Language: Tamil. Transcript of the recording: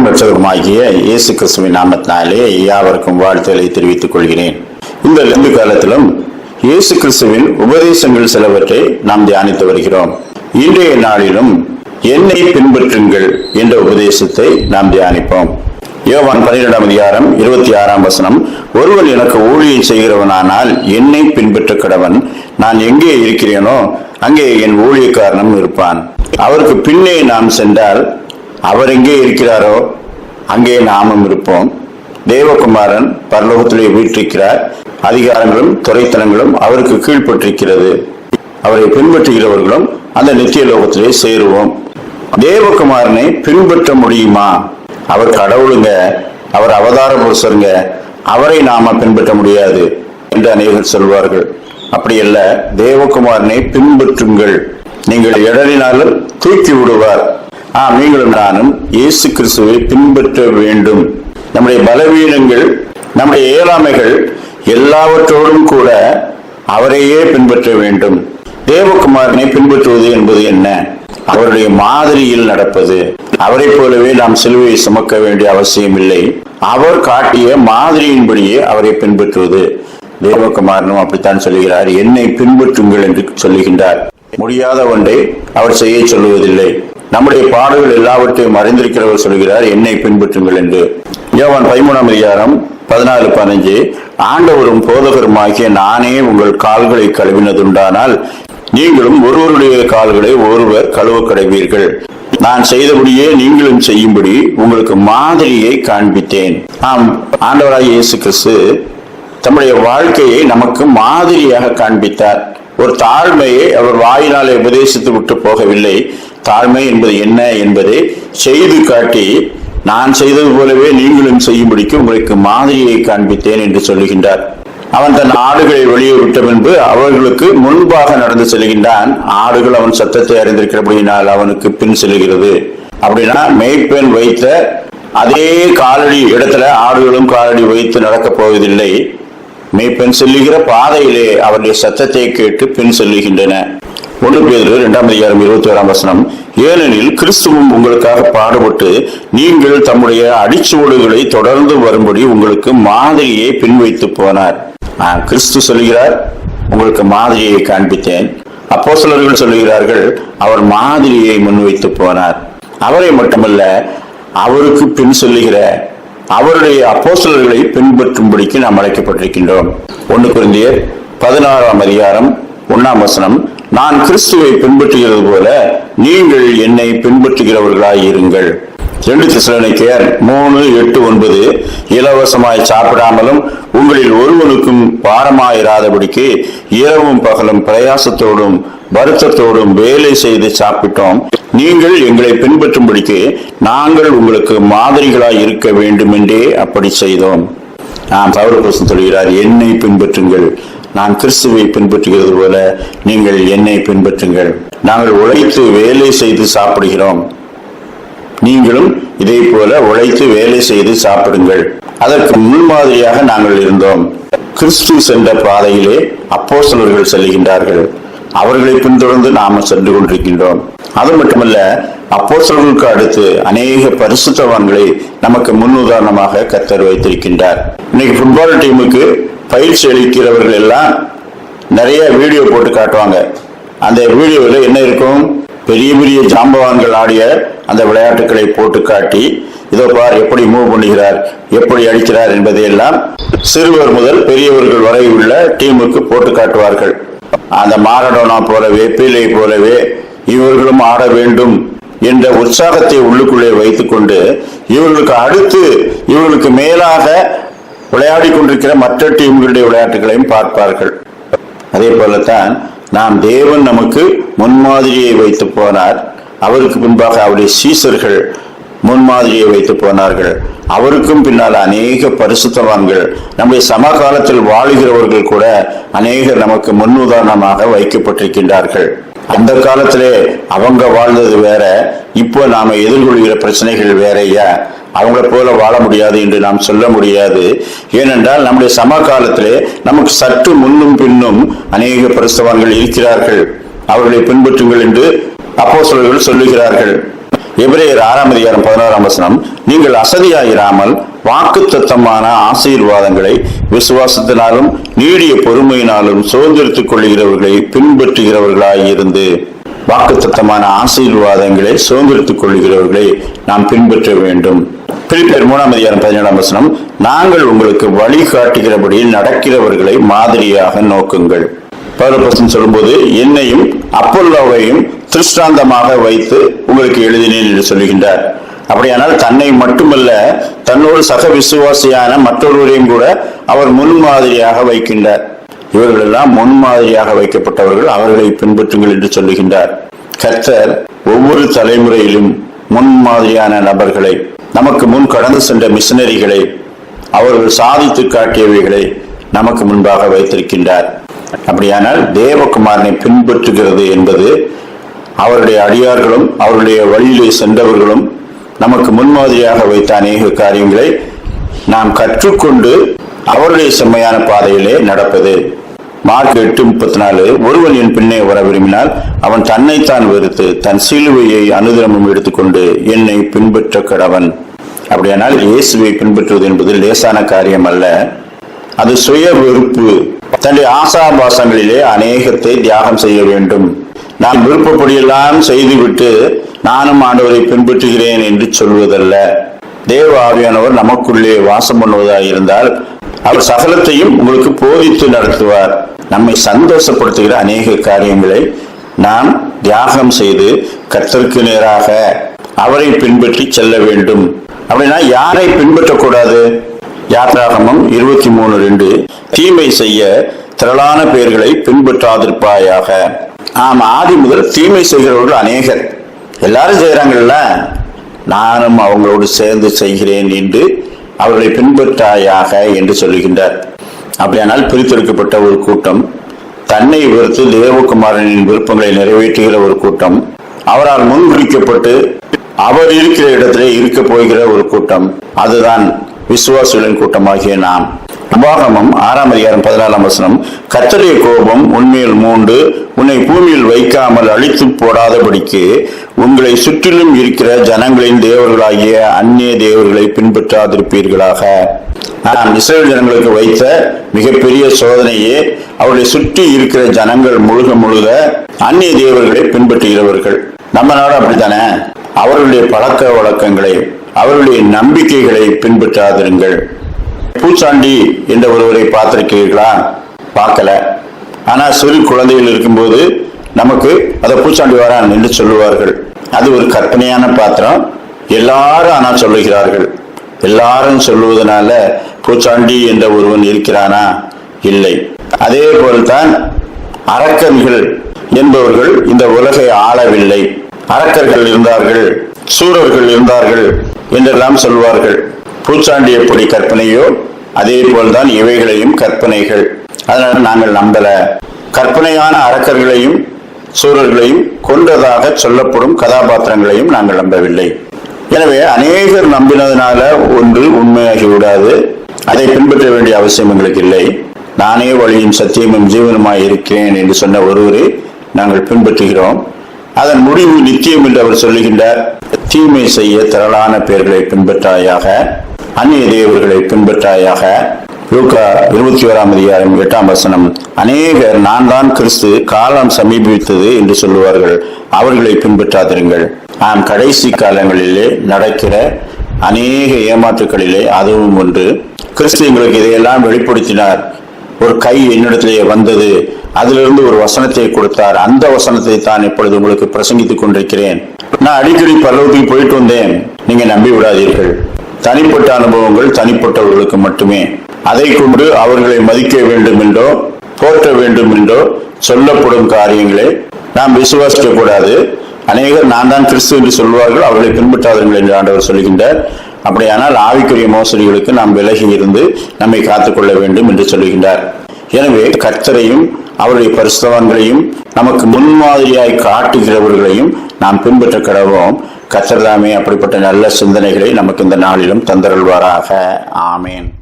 ஆண்டவரும் ரட்சகருமாகிய இயேசு கிறிஸ்துவின் நாமத்தினாலே யாவருக்கும் வாழ்த்துக்களை தெரிவித்துக் கொள்கிறேன். இந்த லெந்து காலத்திலும் இயேசு கிறிஸ்துவின் உபதேசங்கள் சிலவற்றை நாம் தியானித்து வருகிறோம். இன்றைய நாளிலும் என்னை பின்பற்றுங்கள் என்ற உபதேசத்தை நாம் தியானிப்போம். யோவான் பன்னிரெண்டாம் அதிகாரம் இருபத்தி ஆறாம் வசனம் ஒருவன் எனக்கு ஊழியம் செய்கிறவனானால் என்னை பின்பற்ற கடவன். நான் எங்கே இருக்கிறேனோ அங்கே என் ஊழியக்காரனும் இருப்பான். அவருக்கு பின்னே நாம் சென்றால் அவர் எங்கே இருக்கிறாரோ அங்கே நாமும் இருப்போம். தேவகுமாரன் பரலோகத்திலே வீற்றிருக்கிறார். அதிகாரங்களும் துறைத்தனங்களும் அவருக்கு கீழ்ப்பட்டிருக்கிறது. அவரை பின்பற்றுகிறவர்களும் அந்த நித்திய லோகத்திலே சேருவோம். தேவகுமாரனை பின்பற்ற முடியுமா? அவர் கடவுளுங்க அவர் அவதார புருஷருங்க அவரை நாம பின்பற்ற முடியாது என்று அநேகர் சொல்வார்கள். அப்படியல்ல தேவகுமாரனை பின்பற்றுங்கள். நீங்கள் இடறினாலும் தூக்கி விடுவார். நீங்களும் நானும் இயேசு கிறிஸ்துவை பின்பற்ற வேண்டும். நம்முடைய பலவீனங்கள் நம்முடைய இயலாமைகள் எல்லாவற்றோடும் கூட அவரையே பின்பற்ற வேண்டும். தேவகுமாரனை பின்பற்றுவது என்பது என்ன? அவருடைய மாதிரியில் நடப்பது. அவரை போலவே நாம் சிலுவையை சுமக்க வேண்டிய அவசியம் இல்லை. அவர் காட்டிய மாதிரியின்படியே அவரை பின்பற்றுவது. தேவகுமாரனும் அப்படித்தான் சொல்லுகிறார் என்னை பின்பற்றுங்கள் என்று சொல்லுகின்றார். முடியாத ஒன்றை அவர் செய்ய சொல்லுவதில்லை. நம்முடைய பாடல்கள் எல்லாவற்றையும் அறிந்திருக்கிறவர் சொல்கிறார் என்னை பின்பற்றுங்கள் என்று. யோவான் பதிமூணாம் அதிகாரம் பதினாலு பதினஞ்சு ஆண்டவரும் போதகருமாகிய நானே உங்கள் கால்களை கழுவினதுண்டானால் நீங்களும் ஒருவருடைய கால்களை ஒருவர் கழுவ கடைவீர்கள் நான் செய்தபடியே நீங்களும் செய்யும்படி உங்களுக்கு மாதிரியை காண்பித்தேன். ஆம் ஆண்டவராக இயேசு கிறிஸ்து தம்முடைய வாழ்க்கையை நமக்கு மாதிரியாக காண்பித்தார். ஒரு தாழ்மையை அவர் வாயினாலே உபதேசித்து விட்டு போகவில்லை. தாழ்மை என்பது என்ன என்பதை செய்து காட்டி நான் செய்தது போலவே நீங்களும் செய்யும்படிக்கு உங்களுக்கு மாதிரியை காண்பித்தேன் என்று சொல்லுகின்றார். அவன் தன் ஆடுகளை வெளியே விட்ட பின்பு அவர்களுக்கு முன்பாக நடந்து செல்கின்றான். ஆடுகள் அவன் சத்தத்தை அறிந்திருக்கிறபடியினால் அவனுக்கு பின் செல்கிறது. அப்படின்னா மேய்ப்பெண் வைத்த அதே காலடி இடத்துல ஆடுகளும் காலடி வைத்து நடக்கப் போவதில்லை. மெய்ப்பெண் செல்லுகிற பாதையிலே அவருடைய சத்தத்தை கேட்டு பின் செல்லுகின்றன. ஒன்று பேர் இரண்டாம் அதிகாரம் இருபத்தி ஓராம் வசனம். ஏனெனில் கிறிஸ்துவும் உங்களுக்காக பாடுபட்டு நீங்கள் தம்முடைய அடிச்சுவடுகளை தொடர்ந்து வரும்படி உங்களுக்கு மாதிரியை பின் வைத்து போனார் கிறிஸ்து சொல்லுகிறார் உங்களுக்கு மாதிரியை காண்பித்தேன். அப்போ சிலர்கள் சொல்லுகிறார்கள் அவர் மாதிரியை முன்வைத்து போனார். அவரை மட்டுமல்ல அவருக்கு பின் சொல்லுகிற அவருடைய அப்போஸ்தலர்களை பின்பற்றும்படிக்கு நாம் அழைக்கப்பட்டிருக்கின்றோம். ஒன்று குருந்தியர் பதினாறாம் அதிகாரம் ஒன்னாம் வசனம் நான் கிறிஸ்துவை பின்பற்றுகிறது போல நீங்கள் என்னை பின்பற்றுகிறவர்களாய் இருங்கள் ரெண்டு திசலனிக்கேயர் மூணு எட்டு ஒன்பது இலவசமாய் சாப்பிடாமலும் உங்களில் ஒருவனுக்கும் பாரமாயிராதபடிக்கு இரவும் பகலும் பிரயாசத்தோடும் வருத்தத்தோடும் வேலை செய்து சாப்பிட்டோம். நீங்கள் எங்களை பின்பற்றும்படிக்கு நாங்கள் உங்களுக்கு மாதிரிகளாய் இருக்க வேண்டும் என்றே அப்படி செய்தோம். நாம் பௌரபுருஷன் சொல்கிறார் என்னை பின்பற்றுங்கள். நான் கிறிஸ்துவை பின்பற்றுகிறது போல நீங்கள் என்னை பின்பற்றுங்கள். நாங்கள் உழைத்து வேலை செய்து சாப்பிடுகிறோம். நீங்களும் இதே போல உழைத்து வேலை செய்து சாப்பிடுங்கள். அதற்கு முன்மாதிரியாக நாங்கள் இருந்தோம். கிறிஸ்து சென்ற பாதையிலே அப்போஸ்தலர்கள் செல்கின்றார்கள் அவர்களை பின்தொடர்ந்து நாம சென்று கொண்டிருக்கின்றோம். அது மட்டுமல்ல அப்போஸ்தலர்களுக்கு அடுத்து அநேக பரிசுத்தவான்களை நமக்கு முன்னுதாரணமாக கத்தர் வைத்திருக்கின்றார். இன்னைக்கு ஃபுட்பால் டீமுக்கு பயிற்சி அளிக்கிறவர்கள் எல்லாம் நிறைய வீடியோ போட்டு காட்டுவாங்க. அந்த வீடியோவில் என்ன இருக்கும்? பெரிய பெரிய ஜாம்பவான்கள் ஆடிய அந்த விளையாட்டுகளை போட்டு காட்டி இதோ பார் எப்படி மூவ் பண்ணுகிறார் எப்படி அடிக்கிறார் என்பதையெல்லாம் சிறுவர் முதல் பெரியவர்கள் வரை உள்ள டீமுக்கு போட்டு காட்டுவார்கள். அந்த மாரடோனா போலவே பீலை போலவே இவர்களும் ஆட வேண்டும் என்ற உற்சாகத்தை உள்ளுக்குள்ளே வைத்துக்கொண்டு இவர்களுக்கு அடுத்து இவர்களுக்கு மேலாக விளையாடி கொண்டிருக்கிற மற்ற டீம்களுடைய விளையாட்டுகளையும் பார்ப்பார்கள். அதே போலத்தான் நாம் தேவன் நமக்கு முன்மாதிரியை வைத்து போனார். அவருக்கு பின்பாக அவருடைய சீசர்கள் முன்மாதிரியை வைத்து போனார்கள். அவருக்கும் பின்னால் அநேக பரிசுத்தவான்கள் நம்முடைய சமகாலத்தில் வாழுகிறவர்கள் கூட அநேகர் நமக்கு முன்னுதாரணமாக வைக்கப்பட்டிருக்கின்றார்கள். அந்த காலத்திலே அவங்க வாழ்ந்தது வேற இப்போ நாம எதிர்கொள்கிற பிரச்சனைகள் வேறையா? அவங்கள போல வாழ முடியாது என்று நாம் சொல்ல முடியாது. ஏனென்றால் நம்முடைய சமகாலத்திலே நமக்கு சற்று முன்னும் பின்னும் அநேக பிரசவான்கள் இருக்கிறார்கள். அவர்களை பின்பற்றுங்கள் என்று அப்போஸ்தலர்கள் சொல்லுகிறார்கள். எபிரேயர் ஆறாம் அதிகாரம் பதினாறாம் வசனம் நீங்கள் அசதியாயிராமல் வாக்குத்தத்தமான ஆசீர்வாதங்களை விசுவாசத்தினாலும் நீடிய பொறுமையினாலும் சுதந்திரத்துக் கொள்கிறவர்களை பின்பற்றுகிறவர்களாய் இருந்து வாக்குத்தத்தமான ஆசீர்வாதங்களை சுதந்திரத்துக் கொள்கிறவர்களை நாம் பின்பற்ற வேண்டும். பிலிப்பியர் மூணாம் அதிகாரம் பதினேழாம் வசனம் நாங்கள் உங்களுக்கு வழி காட்டுகிறபடி நடக்கிறவர்களை மாதிரியாக நோக்குங்கள். பௌரபசன் சொல்லும்போது என்னையும் அப்பல்லோவையும் திருஷ்டாந்தமாக வைத்து உங்களுக்கு எழுதினேன் என்று சொல்லுகின்றார். அப்படியானால் தன்னை மட்டுமல்ல தன்னோடு சக விசுவாசியான மற்றொருவரையும் கூட அவர் முன்மாதிரியாக வைக்கின்றார். இவர்கள் எல்லாம் முன்மாதிரியாக வைக்கப்பட்டவர்கள் அவர்களை பின்பற்றுங்கள் என்று சொல்லுகின்றார். கர்த்தர் ஒவ்வொரு தலைமுறையிலும் முன்மாதிரியான நபர்களை நமக்கு முன் கடந்து சென்ற மிஷனரிகளை அவர்கள் சாதித்து காட்டியவைகளை நமக்கு முன்பாக வைத்திருக்கின்றார். அப்படியானால் தேவகுமாரனை பின்பற்றுகிறது என்பது அவருடைய அடியார்களும் அவருடைய வழியிலே சென்றவர்களும் நமக்கு முன்மாதிரியாக வைத்த அநேக காரியங்களை நாம் கற்றுக்கொண்டு அவருடைய செம்மையான பாதையிலே நடப்பது. மார்க் எட்டு முப்பத்தி நாலு ஒருவன் என் பின்னே வர விரும்பினால் அவன் தன்னைத்தான் வெறுத்து தன் சிலுவையை அனுதினமும் எடுத்துக்கொண்டு என்னை பின்பற்ற கடவன். அப்படியானால் இயேசுவை பின்பற்றுவது என்பது லேசான காரியம் அல்ல. அது சுய வெறுப்பு. தன்னுடைய ஆசாபாசங்களிலே அநேகத்தை தியாகம் செய்ய வேண்டும். நான் விருப்பப்படியெல்லாம் செய்துவிட்டு நானும் ஆண்டவரை பின்பற்றுகிறேன் என்று சொல்வதல்ல. தேவ ஆவியானவர் நமக்குள்ளே வாசம் பண்ணுவதாக இருந்தால் அவர் சகலத்தையும் உங்களுக்கு போதித்து நடத்துவார். நம்மை சந்தோஷப்படுத்துகிற அநேக காரியங்களை நாம் தியாகம் செய்து கத்தருக்கு நேராக அவரை பின்பற்றி செல்ல வேண்டும். அப்படின்னா யாரை பின்பற்றக்கூடாது? யாத்ராகமம் இருபத்தி மூணு ரெண்டு. தீமை செய்ய திரளான பேர்களை பின்பற்றாதிருப்பாயாக. ஆம் ஆதி முதல் தீமை செய்கிறவர்கள் அநேகர். எல்லாரும் செய்கிறாங்கல்ல நானும் அவங்களோடு சேர்ந்து செய்கிறேன் என்று அவர்களை பின்பற்றாயாக என்று சொல்லுகின்றார். அப்படியானால் பிரித்தெடுக்கப்பட்ட ஒரு கூட்டம் தன்னை வெறுத்து தேவகுமாரனின் விருப்பங்களை நிறைவேற்றுகிற ஒரு கூட்டம் அவரால் முன்குறிக்கப்பட்டு அவர் இருக்கிற இடத்திலே இருக்க போகிற ஒரு கூட்டம் அதுதான் விசுவாசிகளின் கூட்டமாகிய நாம். உபாகமம் ஆறாம் அதிகாரம் பதினாலாம் வசனம். கத்தருடைய கோபம் உண்மையில் மூண்டு உன்னை பூமியில் வைக்காமல் அழித்து போடாதபடிக்கு உங்களை சுற்றிலும் இருக்கிற ஜனங்களின் தேவர்களாகிய அந்நிய தேவர்களை பின்பற்றாதிருப்பீர்களாக. நான் இஸ்ரேல் ஜனங்களுக்கு வைத்த மிகப்பெரிய சோதனையே அவர்களை சுற்றி இருக்கிற ஜனங்கள் முழுக முழுக அந்நிய தேவர்களை பின்பற்றுகிறவர்கள். நம்ம நாடு அப்படித்தானே? அவர்களுடைய பழக்க வழக்கங்களை அவர்களுடைய நம்பிக்கைகளை பின்பற்றாதிருங்கள். பூச்சாண்டி என்ற ஒருவரை பார்த்திருக்கிறீர்களா? பார்க்கல. ஆனால் சிறு குழந்தைகள் இருக்கும்போது நமக்கு அதை பூச்சாண்டி வரான் என்று சொல்லுவார்கள். அது ஒரு கற்பனையான பாத்திரம். எல்லாரும் ஆனால் சொல்லுகிறார்கள். எல்லாரும் சொல்லுவதனால பூச்சாண்டி என்ற ஒருவன் இருக்கிறானா? இல்லை. அதே போல்தான் அரக்கன்கள் என்பவர்கள் இந்த உலகை ஆளவில்லை. அரக்கர்கள் இருந்தார்கள் சூரர்கள் இருந்தார்கள் என்றெல்லாம் சொல்வார்கள். பூச்சாண்டி எப்படி கற்பனையோ அதே போல்தான் இவைகளையும் கற்பனைகள். அதனால நாங்கள் நம்பல. கற்பனையான அரக்கர்களையும் சூரர்களையும் கொண்டதாக சொல்லப்படும் கதாபாத்திரங்களையும் நாங்கள் நம்பவில்லை. எனவே அநேகர் நம்பினதுனால ஒன்று உண்மையாகி விடாது அதை பின்பற்ற வேண்டிய அவசியம் எங்களுக்கு இல்லை. நானே வழியும் சத்தியமும் ஜீவனுமாய் இருக்கிறேன் என்று சொன்ன ஒருவரை நாங்கள் பின்பற்றுகிறோம். அதன் முடிவு நித்தியம் என்று அவர் சொல்லுகின்ற தீமை செய்ய திரளான பெயர்களை பின்பற்றாயாக அந்நிய தேவர்களை பின்பற்றாயாக லூக்கா இருபத்தி ஓராம் அதிகாரம் எட்டாம் வசனம். அநேகர் நான் தான் கிறிஸ்து காலம் சமீபித்தது என்று சொல்லுவார்கள். அவர்களை பின்பற்றாதிருங்கள். நாம் கடைசி காலங்களிலே நடக்கிற அநேக ஏமாற்றுகளிலே அதுவும் ஒன்று. கிறிஸ்து எங்களுக்கு இதையெல்லாம் வெளிப்படுத்தினார். ஒரு கை என்னிடத்திலேயே வந்தது. அதிலிருந்து ஒரு வசனத்தை கொடுத்தார். அந்த வசனத்தை தான் இப்பொழுது உங்களுக்கு பிரசங்கித்துக் கொண்டிருக்கிறேன். நான் அடிக்கடி பல்லவத்துக்கு போயிட்டு வந்தேன். நீங்க நம்பி விடாதீர்கள் தனிப்பட்ட அனுபவங்கள் தனிப்பட்டவர்களுக்கு மட்டுமே. அதை கொண்டு அவர்களை மதிக்க வேண்டும் என்றோ போற்ற வேண்டும் என்றோ சொல்லப்படும் காரியங்களை நாம் விசுவாசிக்க கூடாது அநேகர் நான் தான் கிறிஸ்து என்று சொல்வார்கள் அவர்களை பின்பற்றாதீர்கள் என்று ஆண்டவர் சொல்கின்றார் அப்படியானால் ஆவிக்குரிய மோசடிகளுக்கு நாம் விலகி இருந்து நம்மை காத்துக்கொள்ள வேண்டும் என்று சொல்கின்றார். எனவே கர்த்தரையும் அவருடைய பரிசுத்தவான்களையும் நமக்கு முன்மாதிரியாய் காட்டுகிறவர்களையும் நாம் பின்பற்ற கடவோம் கத்தர்தாமே அப்படிப்பட்ட நல்ல சிந்தனைகளை நமக்கு இந்த நாளிலும் தந்தருள்வாராக. ஆமேன்.